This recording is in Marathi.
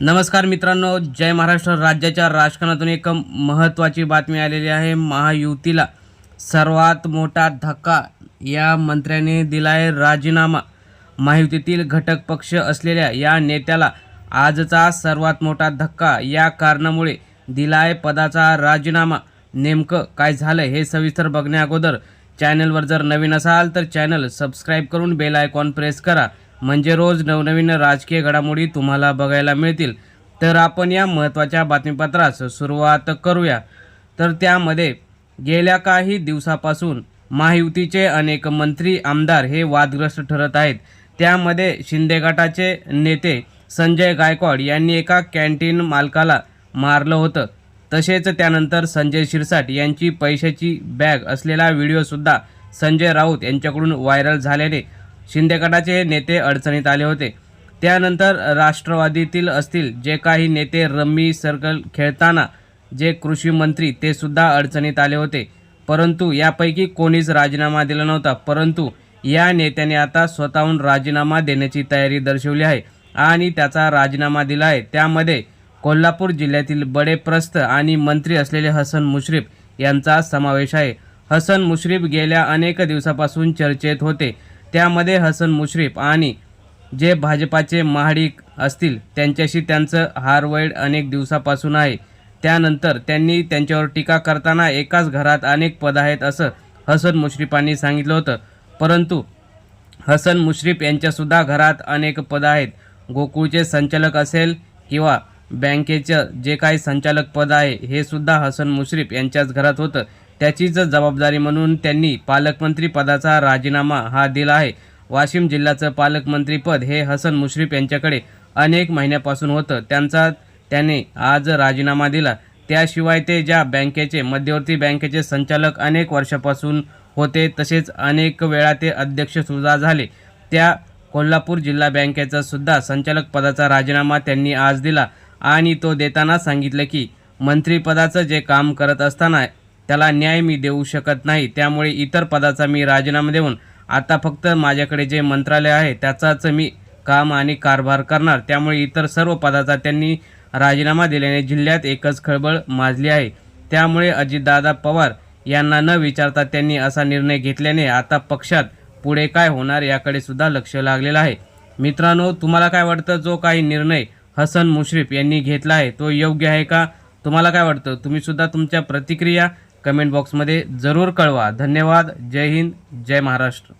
नमस्कार मित्रांनो जय महाराष्ट्र. राज्याच्या राजकारणातून एक महत्त्वाची बातमी आलेली आहे. महायुतीला सर्वात मोठा धक्का या मंत्र्याने दिला आहे राजीनामा. महायुतीतील घटक पक्ष असलेल्या या नेत्याला आजचा सर्वात मोठा धक्का या कारणामुळे दिला आहे पदाचा राजीनामा. नेमकं काय झालं हे सविस्तर बघण्या अगोदर चॅनलवर जर नवीन असाल तर चॅनल सबस्क्राईब करून बेल आयकॉन प्रेस करा. म्हणजे रोज नवनवीन राजकीय घडामोडी तुम्हाला बघायला मिळतील. तर आपण या महत्त्वाच्या बातमीपत्रास सुरुवात करूया. तर त्यामध्ये गेल्या काही दिवसापासून महायुतीचे अनेक मंत्री आमदार हे वादग्रस्त ठरत आहेत. त्यामध्ये शिंदे गटाचे नेते संजय गायकवाड यांनी एका कॅन्टीन मालकाला मारलं होतं. तसेच त्यानंतर संजय शिरसाट यांची पैशाची बॅग असलेला व्हिडिओसुद्धा संजय राऊत यांच्याकडून व्हायरल झाल्याने शिंदे गटाचे नेते अडचणीत आले होते. त्यानंतर राष्ट्रवादीतील असतील जे काही नेते रम्मी सर्कल खेळताना जे कृषी मंत्री ते सुद्धा अडचणीत आले होते. परंतु यापैकी कोणीच राजीनामा दिला नव्हता. परंतु या नेत्याने आता स्वतःहून राजीनामा देण्याची तयारी दर्शवली आहे आणि त्याचा राजीनामा दिला आहे. त्यामध्ये कोल्हापूर जिल्ह्यातील बडे प्रस्थ आणि मंत्री असलेले हसन मुश्रीफ यांचा समावेश आहे. हसन मुश्रीफ गेल्या अनेक दिवसापासून चर्चेत होते. त्यामध्ये हसन मुश्रीफ आणि जे भाजपाचे महाडिक असतील त्यांच्याशी त्यांचं हारवैड अनेक दिवसापासून आहे. त्यानंतर त्यांनी त्यांच्यावर टीका करताना एकाच घरात अनेक पद आहेत असं हसन मुश्रीफांनी सांगितलं होतं. परंतु हसन मुश्रीफ यांच्यासुद्धा घरात अनेक पदं आहेत. गोकुळचे संचालक असेल किंवा बँकेचं जे काही संचालक पद आहे हे सुद्धा हसन मुश्रीफ यांच्याच घरात होतं. त्याचीच जबाबदारी म्हणून त्यांनी पालकमंत्री पदाचा राजीनामा हा दिला आहे. वाशिम जिल्ह्याचं पालकमंत्रीपद हे हसन मुश्रीफ यांच्याकडे अनेक महिन्यापासून होतं. त्यांचा त्याने आज राजीनामा दिला. त्याशिवाय ते ज्या बँकेचे मध्यवर्ती बँकेचे संचालक अनेक वर्षापासून होते तसेच अनेक वेळा ते अध्यक्ष सुद्धा झाले. त्या कोल्हापूर जिल्हा बँकेचा सुद्धा संचालक पदाचा राजीनामा त्यांनी आज दिला. आणि तो देताना सांगितलं की मंत्रीपदाचं जे काम करत असताना त्याला न्याय मी देऊ शकत नाही त्यामुळे इतर पदाचा मी राजीनामा देऊन आता फक्त माझ्याकडे जे मंत्रालय आहे त्याचाच मी काम आणि कारभार करणार. त्यामुळे इतर सर्व पदाचा त्यांनी राजीनामा दिल्याने जिल्ह्यात एकच खळबळ माजली आहे. त्यामुळे अजितदादा पवार यांना न विचारता त्यांनी असा निर्णय घेतल्याने आता पक्षात पुढे काय होणार याकडे सुद्धा लक्ष लागलेलं आहे. मित्रांनो तुम्हाला काय वाटतं? जो काही निर्णय हसन मुश्रीफ यांनी घेतला आहे. तो योग्य आहे का? तुम्हाला काय वाटतं? तुम्ही सुद्धा तुमच्या प्रतिक्रिया कमेंट बॉक्समध्ये जरूर कळवा. धन्यवाद. जय हिंद. जय महाराष्ट्र.